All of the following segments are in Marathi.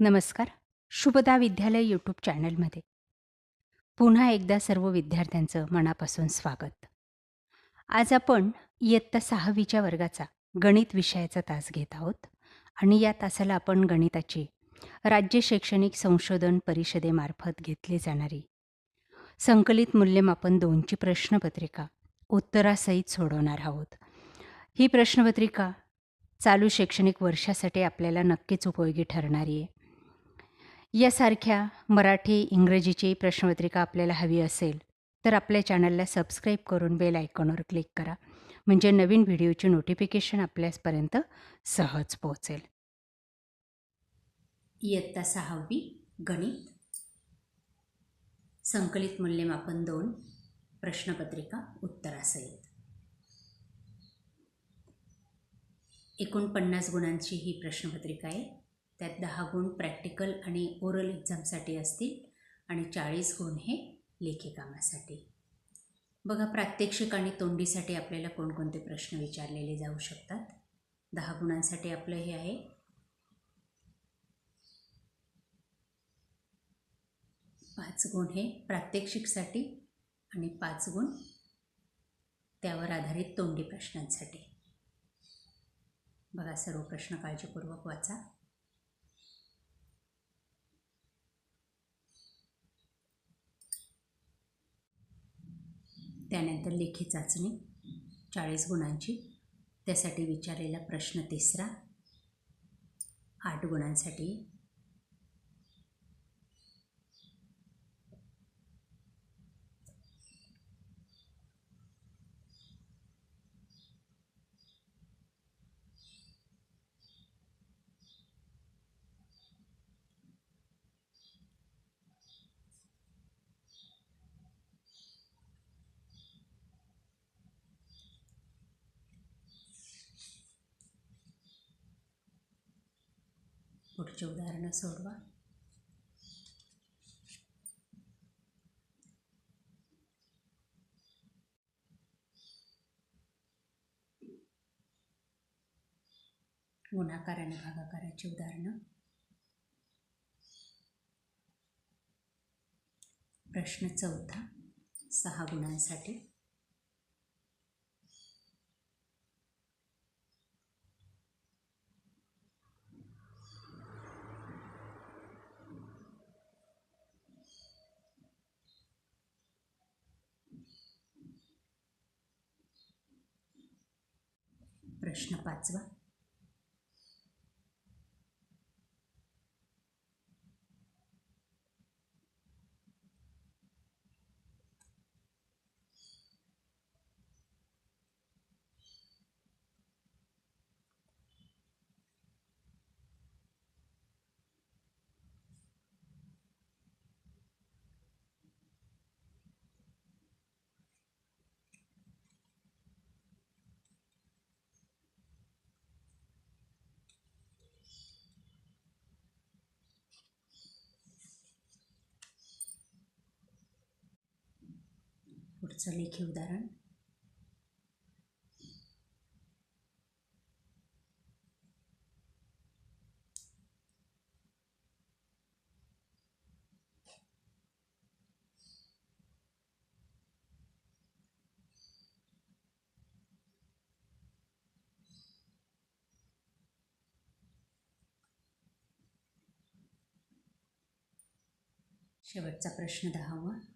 नमस्कार. शुभदा विद्यालय यूट्यूब चॅनलमध्ये. पुन्हा एकदा सर्व विद्यार्थ्यांचं मनापासून स्वागत. आज आपण इयत्ता सहावीच्या वर्गाचा गणित विषयाचा तास घेत आहोत आणि या तासाला आपण गणिताची राज्य शैक्षणिक संशोधन परिषदेमार्फत घेतली जाणारी संकलित मूल्यमापन दोनची प्रश्नपत्रिका उत्तरासहित सोडवणार आहोत. ही प्रश्नपत्रिका चालू शैक्षणिक वर्षासाठी आपल्याला नक्कीच उपयोगी ठरणारी आहे. यासारख्या मराठी इंग्रजीची प्रश्नपत्रिका आपल्याला हवी असेल तर आपल्या चॅनलला सबस्क्राईब करून बेल आयकॉनवर क्लिक करा. म्हणजे नवीन व्हिडिओची नोटिफिकेशन आपल्यापर्यंत सहज पोहोचेल. इयत्ता सहावी गणित. संकलित मूल्यमापन दोन प्रश्नपत्रिका उत्तरासहित. एकोणपन्नास गुणांची ही प्रश्नपत्रिका आहे. त्यात दहा गुण प्रॅक्टिकल आणि ओरल एक्झामसाठी असतील आणि चाळीस गुण हे लेखी कामासाठी. बघा प्रात्यक्षिक आणि तोंडीसाठी आपल्याला कोणकोणते प्रश्न विचारलेले जाऊ शकतात? दहा गुणांसाठी आपलं हे आहे. पाच गुण हे प्रात्यक्षिकसाठी आणि पाच गुण त्यावर आधारित तोंडी प्रश्नांसाठी. बघा सर्व प्रश्न काळजीपूर्वक वाचा. त्यानंतर लेखी चाचणी चाळीस गुणांची. त्यासाठी विचारलेला प्रश्न तिसरा. आठ गुणांसाठी पुढचे उदाहरणं सोडवा. गुणाकार आणि भागाकाराची उदाहरणं. प्रश्न चौथा सहा गुणांसाठी. प्रश्न पाचवा. पुढचं लेखी उदाहरण. शेवटचा प्रश्न दहावा.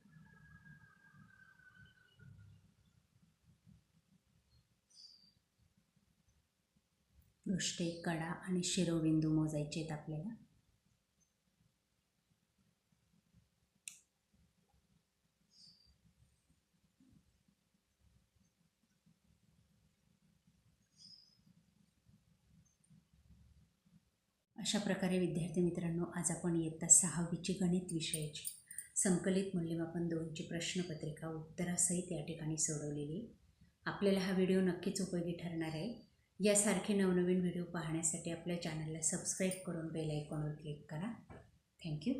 पृष्ठे कडा आणि शिरोबिंदू मोजायचे आहेत आपल्याला. अशा प्रकारे विद्यार्थी मित्रांनो आज आपण इयत्ता सहावीची गणित विषयाची संकलित मूल्यमापन दोनची प्रश्नपत्रिका उत्तरासहित या ठिकाणी सोडवलेली आपल्याला हा व्हिडिओ नक्कीच उपयोगी ठरणार आहे. यासारखे नवनवीन व्हिडिओ पाहण्यासाठी आपल्या चॅनलला सबस्क्राईब करून बेल आयकॉनवर क्लिक करा. थँक्यू.